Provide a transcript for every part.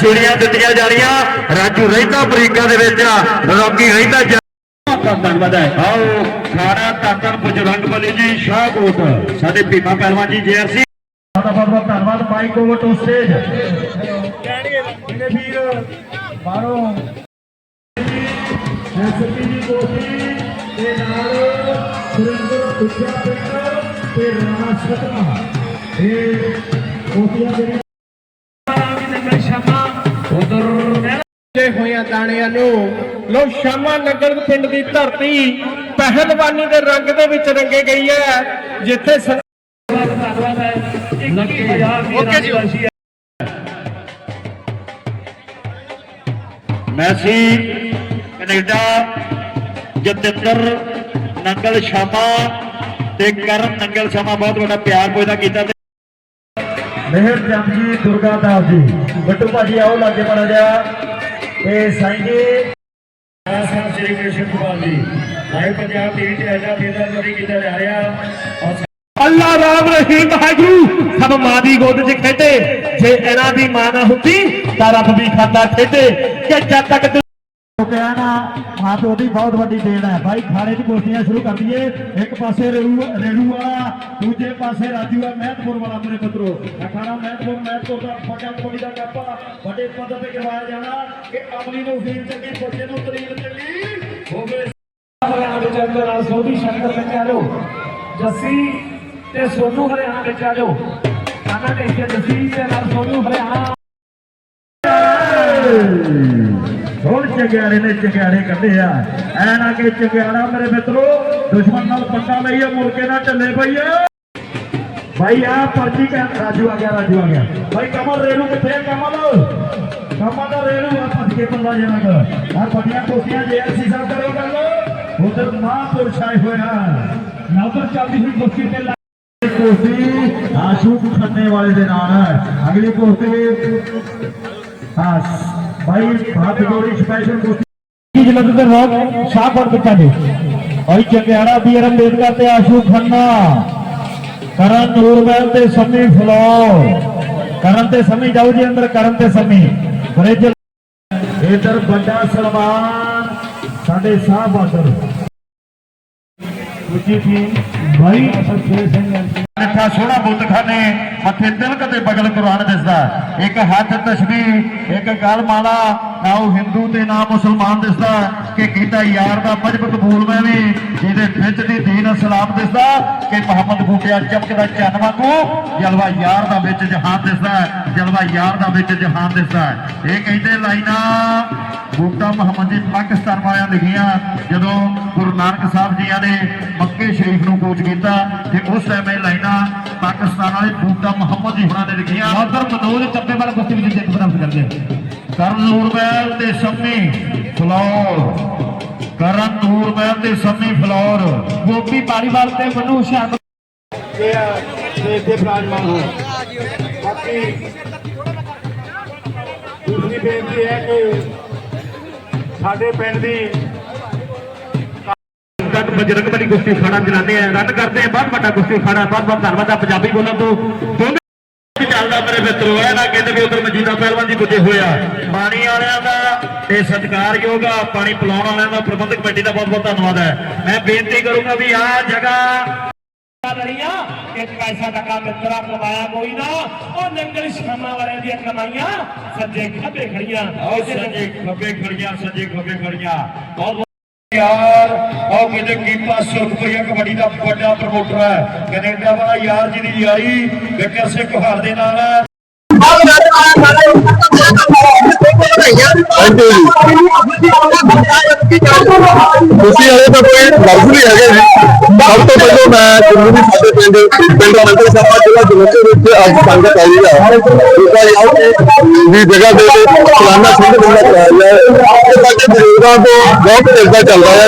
ਸੀੜੀਆਂ ਦਿੱਤੀਆਂ ਜਾਣੀਆਂ ਰਾਜੂ ਰਹਿੰਦਾ ਅਮਰੀਕਾ ਦੇ ਵਿੱਚ ਰੌਕੀ ਰਹਿੰਦਾ ਜ- ਧੰਨਵਾਦ ਹੈ। ਆਓ ਖਾਣਾ ਤਾਕਰ ਬਜਰੰਗ ਬਲੀ ਜੀ ਸ਼ਾਹਕੋਟ ਸਾਡੇ ਭੀਮਾ ਪਹਿਲਵਾਨ ਜੀ ਜੇਆਰਸੀ ਬਹੁਤ ਬਹੁਤ ਧੰਨਵਾਦ ਮਾਈਕ ਓਵਰ ਟੂ ਸਟੇਜ ਇਹਨੇ ਵੀਰ ਬਾਹਰੋਂ। ਐਸਪੀ ਦੀ ਕੋਠੀ ਦੇ ਨਾਲ ਸੁਰਿੰਦਰ ਉੱਚਾ ਪਿੰਡ ਤੇ ਰਾਣਾ ਸਤਨਾ ਇਹ ਕੋਠੀਆਂ ਜਿਹੜੀ ਤੇ ਹੋਇਆਂ ਦਾਣਿਆਂ ਨੂੰ। ਲੋ ਸ਼ਾਮਾ ਨਗਰ ਪਿੰਡ ਦੀ ਧਰਤੀ ਪਹਿਲਵਾਨੀ ਦੇ ਰੰਗ ਦੇ ਵਿੱਚ ਰੰਗੇ ਗਈ ਹੈ, ਜਿੱਥੇ ਸੰ- ਓਕੇ ਜੀ। ਮੈਸੀ ਕੈਨੇਡਾ ਜਤਿੰਦਰ ਨੰਗਲ ਸ਼ਾਮਾ ਤੇ ਕਰਨ ਨੰਗਲ ਸ਼ਾਮਾ, ਬਹੁਤ ਵੱਡਾ ਪਿਆਰ ਪੋਇਦਾ ਕੀਤਾ ਮਿਹਰ ਚੰਦ ਜੀ, ਦੁਰਗਾ ਦਾਸ ਜੀ। ਬੱਟੂ ਭਾਜੀ ਆਓ, ਲਾਗੇ ਬਣਾ ਜਾ ਤੇ ਸਾਈਂ ਜੀ ਆਸਨ ਸ੍ਰੀ ਕ੍ਰਿਸ਼ਨ ਕੁਮਾਰ ਜੀ। ਲਾਈਵ ਪੰਜਾਬ ਟੀਵੀ ਤੇ ਅਜਾ ਬੇਦਾ ਕੀਤਾ ਜਾ ਰਿਹਾ। ਅੱਲਾ ਰਾਮ ਰਹੀਮ, ਵਾਹਿਗੁਰੂ। ਸਭ ਮਾਂ ਦੀ ਗੋਦ 'ਚ ਖੇਡੇ। ਜੇ ਇਹਨਾਂ ਦੀ ਮਾਂ ਨਾ ਹੁੰਦੀ, ਤਾਂ ਰੱਬ ਵੀ ਖਾਂਦਾ ਖੇਡੇ। ਕਿ ਜਦ ਤੱਕ ਤੂੰ ਨਾ ਮਾਂ ਪਿਓ ਦੀ ਬਹੁਤ ਵੱਡੀ ਦੇਣ ਹੈ ਬਾਈ ਖਾੜੇ ਦੀ ਕੁਸ਼ਤੀਆਂ ਸ਼ੁਰੂ ਕਰ ਦਈਏ। ਇੱਕ ਪਾਸੇ ਰੇੜੂ ਰੇੜੂ ਵਾਲਾ, ਦੂਜੇ ਪਾਸੇ ਰਾਜੂ ਆ, ਮਹਿਤਪੁਰ ਵਾਲਾ ਮੇਰੇ ਮਿੱਤਰੋ ਅਖਾੜਾ ਮਹਿਤਪੁਰ ਮਹਿਤਪੁਰ ਦਾ ਵੱਡਾ ਕੋਲੀ ਦਾ ਕੱਪ, ਵੱਡੇ ਪੱਧਰ ਤੇ ਕਰਵਾਇਆ ਜਾਣਾ। ਕਿ ਅਮਲੀ ਨੂੰ ਫੀਲ ਚੰਗੀ ਬੱਚੇ ਨੂੰ ਤਰੀਲ ਚੰਗੀ ਹੋਵੇ ਹਰਿਆਣਾ ਵਿੱਚ ਅੰਦਰ ਨਾਲ ਸੋਢੀ ਸ਼ੰਕਰ ਵਿੱਚ ਆ ਜਾਓ ਜੱਸੀ ਤੇ ਸੋਨੂ ਹਰਿਆਣਾ ਵਿੱਚ ਆ ਜਾਓ ਕਾਨਾ ਦੇ ਜੱਸੀ ਤੇ ਨਾਲ ਸੋਨੂ ਹਰਿਆਣਾ। ਹੁਣ ਚੰਗਿਆੜੇ ਨੇ ਚੰਗਿਆੜੇ ਕੱਢੇ ਆ। ਐ ਨਾ ਕਿ ਚੰਗਿਆੜਾ ਮੇਰੇ ਮਿੱਤਰੋ, ਦੁਸ਼ਮਣ ਨਾਲ ਪੱਕਾ ਲਈਏ ਮੁਰਕੇ ਨਾਲ ਚੱਲੇ ਪਈਏ ਭਾਈ ਆ ਪਰਚੀ ਕਾ ਰਾਜੂ ਆ ਗਿਆ, ਰਾਜੂ ਆ ਗਿਆ। ਭਾਈ ਕਮਲ ਰੇਣੂ ਕਿੱਥੇ ਆ, ਕਮਲ? ਕਮਲ ਦਾ ਰੇਣੂ ਆ, ਭੱਜ ਕੇ ਪੰਦਾ ਜਾਣਾ ਕਰ ਆ ਵੱਡੀਆਂ ਕੋਸੀਆਂ ਜੇ ਐਸੀ ਸਾਹਿਬ ਕਰੋ ਗੱਲ। ਉਧਰ ਮਹਾਂਪੁਰਸ਼ ਆਏ ਹੋਏ ਆ। ਨਾ ਚੱਲਦੀ ਹੋਈ ਕੁਸ਼ਤੀ ਤੇ ਲਾ- ਆਸ਼ੂ ਖੰਨੇ ਵਾਲੇ ਦੇ ਨਾਲ। ਅਗਲੀ ਕੁਸ਼ਤੀ ਹਾਂ ਭਾਈ ਹੱਥ ਜੋੜੀ ਸਪੈਸ਼ਲ ਕੁਸ਼ਤੀ ਜਲੰਧਰ ਦੇ ਰੋਗ ਸ਼ਾਹਪੁਰ ਬੱਚਾ ਦੇ ਭਾਈ ਚੰਗਿਆੜਾ ਬੀਰ ਅੰਬੇਦਕਰ ਤੇ ਕਰਨ ਨੂਰਮਹਿਲ ਤੇ ਸਮੀ ਫਲੋਰ। ਕਰਨ ਤੇ ਸਮੀ, ਜਾਓ ਜੀ ਅੰਦਰ, ਕਰਨ ਤੇ ਸਮੀ। ਬ੍ਰਿਜ ਇਧਰ ਵੱਡਾ ਸਲਮਾਨ ਸਾਡੇ ਸਾਹ ਬਾਦਰ ਉੱਚੀ ਟੀਮ ਭਾਈ ਸਤਿ ਸਿੰਘ ਮਿੱਠਾ ਸੋਹਣਾ ਬੁੱਤਖਾਨੇ ਮੱਥੇ ਤਿਲਕ ਤੇ ਬਗਲ ਕੁਰਾਨ ਦਿਸਦਾ। ਇੱਕ ਹੱਥ ਤਸਬੀਹ, ਇੱਕ ਗਲ ਮਾਲਾ, ਨਾ ਉਹ ਹਿੰਦੂ ਤੇ ਨਾ ਮੁਸਲਮਾਨ ਦਿਸਦਾ। ਕਿ ਕੀਤਾ ਯਾਰ ਦਾ ਮਜਬ ਕਬੂਲ ਮੈਂ ਵੀ, ਜਿਹਦੇ ਵਿੱਚ ਦੀ ਦੀਨ ਇਸਲਾਮ ਦਿਸਦਾ। ਕਿ ਮੁਹੰਮਦ ਬੂਟਿਆ ਚਮਕਦਾ ਚੰਨ ਵਾਂਗੂ, ਜਲਵਾ ਯਾਰ ਦਾ ਵਿੱਚ ਜਹਾਨ ਦਿਸਦਾ। ਜਲਵਾ ਯਾਰ ਦਾ ਵਿੱਚ ਜਹਾਨ ਦਿਸਦਾ। ਇਹ ਕਹਿੰਦੇ ਲਾਈਨਾਂ, ਬੂਟਾ ਮੁਹੰਮਦ ਜੀ ਪਾਕਿਸਤਾਨ ਵਾਲਿਆਂ ਲਿਖੀਆਂ। ਜਦੋਂ ਗੁਰੂ ਨਾਨਕ ਸਾਹਿਬ ਜੀਆਂ ਨੇ ਮੱਕੇ ਸ਼ਰੀਫ ਨੂੰ ਕੂਚ ਕੀਤਾ, ਤੇ ਉਸ ਟਾਈਮ ਇਹ ਲਾਈਨਾਂ ਪਾਕਿਸਤਾਨ ਵਾਲੇ ਬੂਟਾ ਮੁਹੰਮਦ ਜੀ ਹੁਣਾਂ ਨੇ ਲਿਖੀਆਂ ਉਧਰ ਮਨੋਜ ਚੱਪੇ ਵਾਲਾ ਕੁਸ਼ਤੀ ਵਿੱਚ ਜਿੱਤ ਪ੍ਰਾਪਤ ਕਰਦੇ ਕਰਨ ਨੂਰਮਹਿਲ ਤੇ ਸੰਮੀ ਫਲੋਰ। ਕਰਨ ਨੂਰਮਹਿਲ ਤੇ ਸੰਮੀ ਫਲੋਰ। ਗੋਪੀ ਪਾਰੀਵਾਲ ਤੇ ਮਨੂ ਸ਼ਾਮ ਤੇ ਤੇ ਤੇ ਪ੍ਰਾਜਮਾਨ ਹੋ ਬਾਕੀ ਦੂਸਰੀ ਬੇਨਤੀ ਹੈ ਕਿ ਸਾਡੇ ਪਿੰਡ ਦੀ ਤੱਕ ਬਜਰੰਗ ਬਲੀ ਕੁਸ਼ਤੀ ਖਾਣਾ ਚਲਾਉਂਦੇ ਆ ਰੱਦ ਕਰਦੇ ਆ ਬਹੁਤ ਵੱਡਾ ਕੁਸ਼ਤੀ ਖਾਣਾ ਬਹੁਤ ਬਹੁਤ ਧੰਨਵਾਦ ਆ ਪੰਜਾਬੀ ਬੋਲਣ ਤੋਂ। ਚੱਲਦਾ ਮੇਰੇ ਮਿੱਤਰੋ ਇਹ ਨਾ ਕਹਿੰਦੇ ਵੀ ਉਧਰ ਮਜੀਦਾ ਪਹਿਲਵਾਨ ਜੀ ਪੁੱਜੇ ਹੋਏ ਆ। ਪਾਣੀ ਵਾਲਿਆਂ ਦਾ ਤੇ ਸਤਿਕਾਰਯੋਗ ਆ ਪਾਣੀ ਪਿਲਾਉਣ ਵਾਲਿਆਂ ਦਾ ਪ੍ਰਬੰਧਕ ਕਮੇਟੀ ਦਾ ਬਹੁਤ ਬਹੁਤ ਧੰਨਵਾਦ ਹੈ ਮੈਂ ਬੇਨਤੀ ਕਰੂੰਗਾ ਵੀ ਆਹ ਜਗ੍ਹਾ ਲੜੀਆਂ ਇੱਕ ਪੈਸਾ ਟਕਾ ਮਿੱਤਰਾ ਕਮਾਇਆ ਕੋਈ ਨਾ ਉਹ ਨੰਗਲ ਸ਼ਾਮਾ ਵਾਲਿਆਂ ਦੀਆਂ ਕਮਾਈਆਂ ਸੱਜੇ ਖੱਬੇ ਖੜੀਆਂ। ਸੱਜੇ ਖੱਬੇ ਖੜੀਆਂ ਸੱਜੇ ਖੱਬੇ ਖੜੀਆਂ। ਬਹੁਤ ਬਹੁਤ ਯਾਰ ਆਓ ਕੀਪਾ ਸੁਰਖਪੁਰੀਆ ਕਬੱਡੀ ਦਾ ਵੱਡਾ ਪ੍ਰਮੋਟਰ ਹੈ। ਕੈਨੇਡਾ ਵਾਲਾ ਯਾਰ ਜੀ ਦੀ ਯਾਰੀ ਵਿਕਰ ਸਿੰਘ ਕੁਹਾਰ ਦੇ ਨਾਲ ਹੈ। ਤੁਸੀਂ ਹਲੇ ਤਾਂ ਕੋਈ ਲਫ਼ਜ਼ ਨਹੀਂ ਹੈਗੇ ਸਭ ਤੋਂ ਪਹਿਲਾਂ ਮੈਂ ਜਿੰਨੀ ਵੀ ਸਾਡੇ ਪਿੰਡ ਪਿੰਡ ਅਨੰਦਪੁਰ ਸਾਹਿਬ ਜ਼ਿਲ੍ਹਾ ਜਲੰਧਰ ਵਿੱਚ ਅੱਜ ਸੰਗਤ ਆਈ ਆ। ਉਹਦਾ ਯਾਰ ਵੀ ਜਗ੍ਹਾ ਦੇ ਤੇ ਸਾਲਾਨਾ ਸਿੰਘ ਮੇਲਾ ਕਰਾਇਆ ਗਿਆ। ਹੈ ਤੇ ਸਾਡੇ ਬਜ਼ੁਰਗਾਂ ਤੋਂ ਬਹੁਤ ਚਿਰਦਾ ਚੱਲਦਾ ਹੈ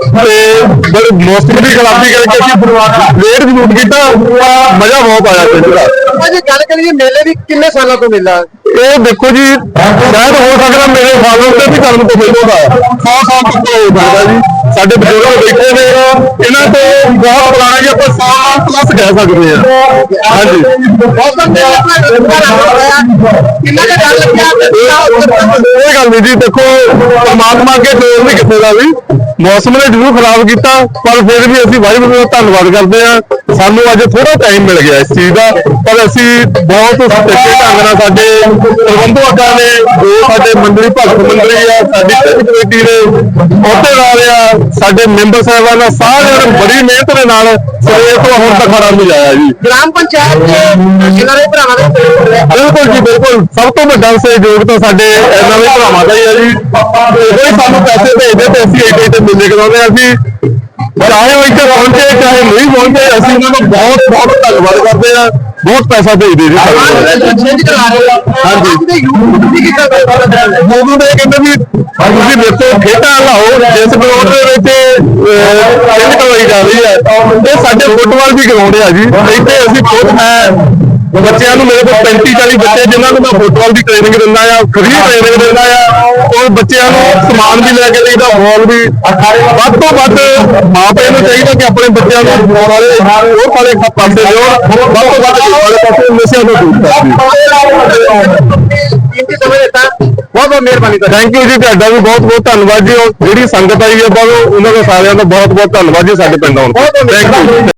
ਤੇ ਬੜੇ ਮੌਸਮ ਦੀ ਖਰਾਬੀ ਕਰਕੇ ਅਸੀਂ ਲੇਟ ਜ਼ਰੂਰ ਕੀਤਾ। ਮਜ਼ਾ ਬਹੁਤ ਆਇਆ ਪਿੰਡ ਦਾ ਜੇ ਗੱਲ ਕਰੀਏ ਮੇਲੇ ਦੀ ਕਿੰਨੇ ਸਾਲਾਂ ਤੋਂ ਮੇਲਾ ਇਹ ਦੇਖੋ ਜੀ ਸ਼ਾਇਦ ਹੋ ਸਕਦਾ ਮੇਰੇ ਫਾਦਰ ਤੇ ਵੀ ਜਨਮ ਤੋਂ ਪਹਿਲਾਂ ਦਾ 100 ਸਾਲ ਤੋਂ ਹੋ ਸਕਦਾ ਜੀ। ਸਾਡੇ ਬਜ਼ੁਰਗ ਬੈਠੇ ਨੇ ਇਹਨਾਂ ਤੋਂ ਬਹੁਤ ਪੁਰਾਣਾ ਜੀ ਆਪਾਂ 100 ਸਾਲ ਪਲੱਸ ਕਹਿ ਸਕਦੇ ਹਾਂ ਹਾਂਜੀ। ਕਿੰਨਾ ਕੁ ਡਰ ਲੱਗਿਆ ਇਹ ਗੱਲ ਨਹੀਂ ਜੀ, ਦੇਖੋ, ਪਰਮਾਤਮਾ ਅੱਗੇ ਜ਼ੋਰ ਨਹੀਂ ਕਿਸੇ ਦਾ ਵੀ। ਮੌਸਮ ਨੇ ਜ਼ਰੂਰ ਖਰਾਬ ਕੀਤਾ, ਪਰ ਫਿਰ ਵੀ ਅਸੀਂ ਵਾਹਿਗੁਰੂ ਦਾ ਧੰਨਵਾਦ ਕਰਦੇ ਹਾਂ ਸਾਨੂੰ ਅੱਜ ਥੋੜਾ ਟਾਈਮ ਮਿਲ ਗਿਆ ਇਸ ਚੀਜ਼ ਦਾ, ਪਰ ਅਸੀਂ ਬਹੁਤ ਸੱਚੇ ਢੰਗ ਨਾਲ ਸਾਡੇ ਪ੍ਰਬੰਧਕਾਂ ਨੇ, ਜੋ ਸਾਡੇ ਮੰਡਲੀ ਭਗਤ ਮੰਡਲੀ ਆ, ਸਾਡੀ ਕਮੇਟੀ ਦੇ ਅਹੁਦੇਦਾਰ ਆ ਸਾਡੇ ਮੈਂਬਰ ਸਾਹਿਬਾਨਾਂ ਸਾਰਿਆਂ ਨੇ ਬੜੀ ਮਿਹਨਤ ਦੇ ਨਾਲ ਸਵੇਰ ਤੋਂ ਹੁਣ ਤੱਕ ਖੜਾ ਮਿਲਾਇਆ ਜੀ। ਗ੍ਰਾਮ ਪੰਚਾਇਤ ਦੇ ਦੇ ਭਰਾਵਾਂ ਦੇ ਬਿਲਕੁਲ ਜੀ ਬਿਲਕੁਲ। ਸਭ ਤੋਂ ਵੱਡਾ ਸਹਿਯੋਗ ਤਾਂ ਸਾਡੇ ਇਹਨਾਂ ਦੇ ਭਰਾਵਾਂ ਦਾ ਹੀ ਹੈ ਜੀ। ਕੋਈ ਸਾਨੂੰ ਪੈਸੇ ਭੇਜਦੇ ਤੇ ਅਸੀਂ ਏਡੇ ਏਡੇ ਮੇਲੇ ਕਰਾਉਂਦੇ ਹਾਂ ਅਸੀਂ ਚਾਹੇ ਉਹ ਇੱਥੇ ਪਹੁੰਚੇ ਚਾਹੇ ਨਹੀਂ ਪਹੁੰਚੇ ਅਸੀਂ ਉਹਨਾਂ ਦਾ ਬਹੁਤ ਬਹੁਤ ਧੰਨਵਾਦ ਕਰਦੇ ਹਾਂ। ਬਹੁਤ ਪੈਸਾ ਭੇਜਦੇ ਜੀ ਹਾਂਜੀ। ਉਦੋਂ ਦੇ ਕਹਿੰਦੇ ਵੀ ਤੁਸੀਂ ਦੇਖੋ ਖੇਡਾਂ ਲਾਓ ਜਿਸ ਗਰਾਊਂਡ ਦੇ ਵਿੱਚ ਖੇਡ ਕਰਵਾਈ ਜਾ ਰਹੀ ਹੈ। ਇਹ ਸਾਡੇ ਫੁੱਟਬਾਲ ਵੀ ਗਰਾਊਂਡ ਆ ਜੀ। ਇੱਥੇ ਅਸੀਂ ਖੁਦ ਮੈਂ ਬੱਚਿਆਂ ਨੂੰ ਮੇਰੇ ਕੋਲ 35 40 ਬੱਚੇ ਜਿਨ੍ਹਾਂ ਨੂੰ ਮੈਂ ਫੁੱਟਬਾਲ ਦੀ ਟ੍ਰੇਨਿੰਗ ਦਿੰਦਾ ਆ ਫ੍ਰੀ ਟ੍ਰੇਨਿੰਗ ਦਿੰਦਾ ਆ ਉਹ ਬੱਚਿਆਂ ਨੂੰ ਸਮਾਨ ਵੀ ਲੈ ਕੇ ਦੇਈਦਾ ਬਾਲ ਵੀ। ਵੱਧ ਤੋਂ ਵੱਧ ਮਾਪੇ ਨੂੰ ਚਾਹੀਦਾ ਕਿ ਆਪਣੇ ਬੱਚਿਆਂ ਨੂੰ ਫੁੱਟਬਾਲ ਵਾਲੇ ਹੋਰ ਵਾਲੇ ਪਾਸੇ ਲਿਆਉਣ ਵੱਧ ਤੋਂ ਵੱਧ ਵਾਲੇ ਪਾਸੇ ਨਸ਼ਿਆਂ ਤੋਂ ਦੂਰ ਦਿੱਤਾ ਬਹੁਤ ਬਹੁਤ ਮਿਹਰਬਾਨੀ ਥੈਂਕ ਯੂ ਜੀ ਤੁਹਾਡਾ ਵੀ ਬਹੁਤ ਬਹੁਤ ਧੰਨਵਾਦ ਜੀ। ਉਹ ਜਿਹੜੀ ਸੰਗਤ ਆਈ ਹੈ ਬਹੁਤ ਉਹਨਾਂ ਦਾ ਸਾਰਿਆਂ ਦਾ ਬਹੁਤ ਬਹੁਤ ਧੰਨਵਾਦ ਜੀ ਸਾਡੇ ਪਿੰਡ ਆਉਣ ਥੈਂਕ ਯੂ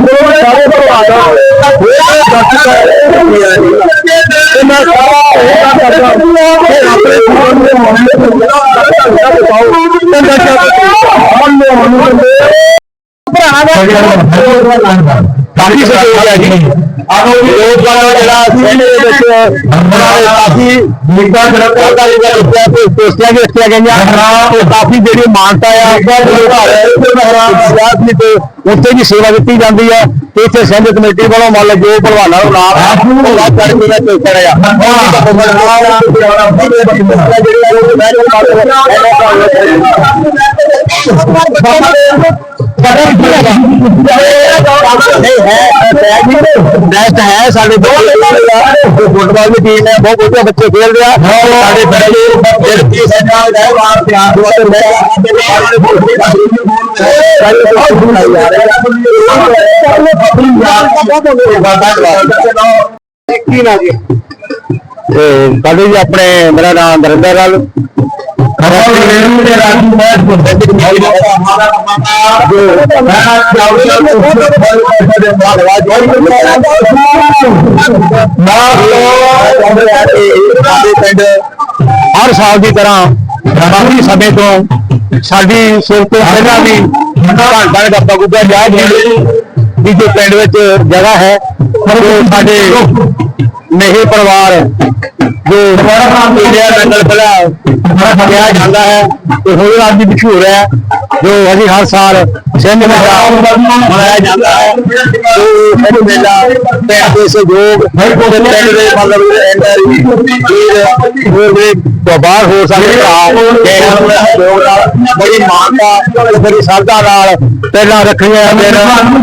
ਮੈਂ ਸਭ ਤੋਂ ਸਾਰਾ ਤੇ ਮੇਰੇ ਥਾਣੇ ਥਾਣੇ ਦੇ ਕਾਫੀ ਸਹਿਯੋਗ ਹੈ ਜੀ। ਆਨੋ ਵੀ ਲੋਕ ਵਾਲਾ ਜਿਹੜਾ ਸਿੰਘ ਦੇ ਵਿੱਚ ਬਣਾਏ ਕਾਫੀ ਨਿੱਘਾ ਜਨਤਾ ਦਾ ਜਿਹੜਾ ਰੱਖਿਆ ਤੇ ਪੋਸਟਾਂ ਵੀ ਰੱਖੀਆਂ ਗਈਆਂ। ਤੇ ਕਾਫੀ ਜਿਹੜੀ ਮਾਨਤਾ ਆ ਸਿਆਸਤ ਤੇ ਉੱਥੇ ਵੀ ਸੇਵਾ ਦਿੱਤੀ ਜਾਂਦੀ ਹੈ। ਤੇ ਇੱਥੇ ਸਿੰਘ ਕਮੇਟੀ ਵੱਲੋਂ ਮੰਨ ਲਓ ਜੋ ਭਲਵਾਨਾਂ ਨੂੰ ਨਾਮ ਉਹ ਵੱਧ ਚੜ ਕੇ ਵਿੱਚ ਚੜਿਆ ਬੈਸਟ ਹੈ। ਸਾਡੇ ਫੁੱਟਬਾਲ ਦੀ ਟੀਮ ਹੈ। ਬਹੁਤ ਵਧੀਆ ਬੱਚੇ ਖੇਡਦੇ ਆ ਸਾਡੇ ਦੇ ਜਿਹੜੇ ਦਾ ਪਿਆਰ ਮੈਂ ਕੀ ਨਾ ਜੀ ਸਾਡੇ ਜੀ ਆਪਣੇ ਮੇਰਾ ਨਾਮ ਨਰਿੰਦਰ ਲਾਲ ਪਿੰਡ ਹਰ ਸਾਲ ਦੀ ਤਰ੍ਹਾਂ ਕਾਫੀ ਸਮੇਂ ਤੋਂ ਸਾਡੀ ਸਿਰ ਤੋਂ ਪਹਿਲਾਂ ਵੀ ਘੰਟਾ ਗੱਪਾ ਗੁੱਗਾ ਜਾ ਜੀ ਵੀ ਜੋ ਪਿੰਡ ਵਿੱਚ ਜਗ੍ਹਾ ਹੈ। ਜੋ ਸਾਡੇ ਮਹਿ ਪਰਿਵਾਰ ਜੋ ਇੰਡੀਆ ਨੰਗਲ ਖੜਾ ਕਿਹਾ ਜਾਂਦਾ ਹੈ ਤੇ ਹੋਰ ਅੱਜ ਮਸ਼ਹੂਰ ਹੈ। ਜੋ ਅਸੀਂ ਹਰ ਸਾਲ ਸਿੰਘ ਮੇਲਾ ਮਨਾਇਆ ਜਾਂਦਾ ਹੈ। ਜੋ ਸਿੰਘ ਮੇਲਾ ਪਿੰਡ ਦੇ ਸਹਿਯੋਗ ਪਿੰਡ ਦੇ ਮਤਲਬ ਐਨਆਰਈ ਹੋਰ ਵੀ ਬਾਹਰ ਹੋ ਸਕਦੇ ਭਰਾ ਤੇ ਸਹਿਯੋਗ ਨਾਲ ਬੜੀ ਮਾਨਤਾ ਤੇ ਬੜੀ ਸ਼ਰਧਾ ਨਾਲ ਪਹਿਲਾਂ ਰੱਖੀਆਂ ਫਿਰ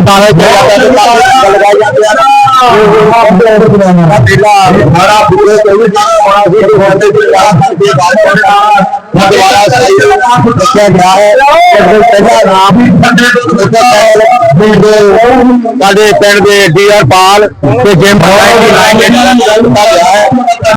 ਤਾਲੇ ਤੇ ਲਗਾਏ ਜਾਂਦੇ ਹਨ ਮੇਲਾ ਬੜਾ ਪੂਰੇ ਕੋਈ ਹੋਣਾ ਸੀ ਕਿ ਹੁੰਦੇ ਦੇ ਬਾਅਦ ਦੁਆਰਾ ਸਹੀ ਦੱਸਿਆ ਗਿਆ। ਹੈ? ਕਿ ਪਹਿਲਾ ਨਾਮ ਸਾਡੇ ਪਿੰਡ ਦੇ ਡੀਆਰ ਪਾਲ ਤੇ ਜਿਮ ਫਰਾਈ ਦੀ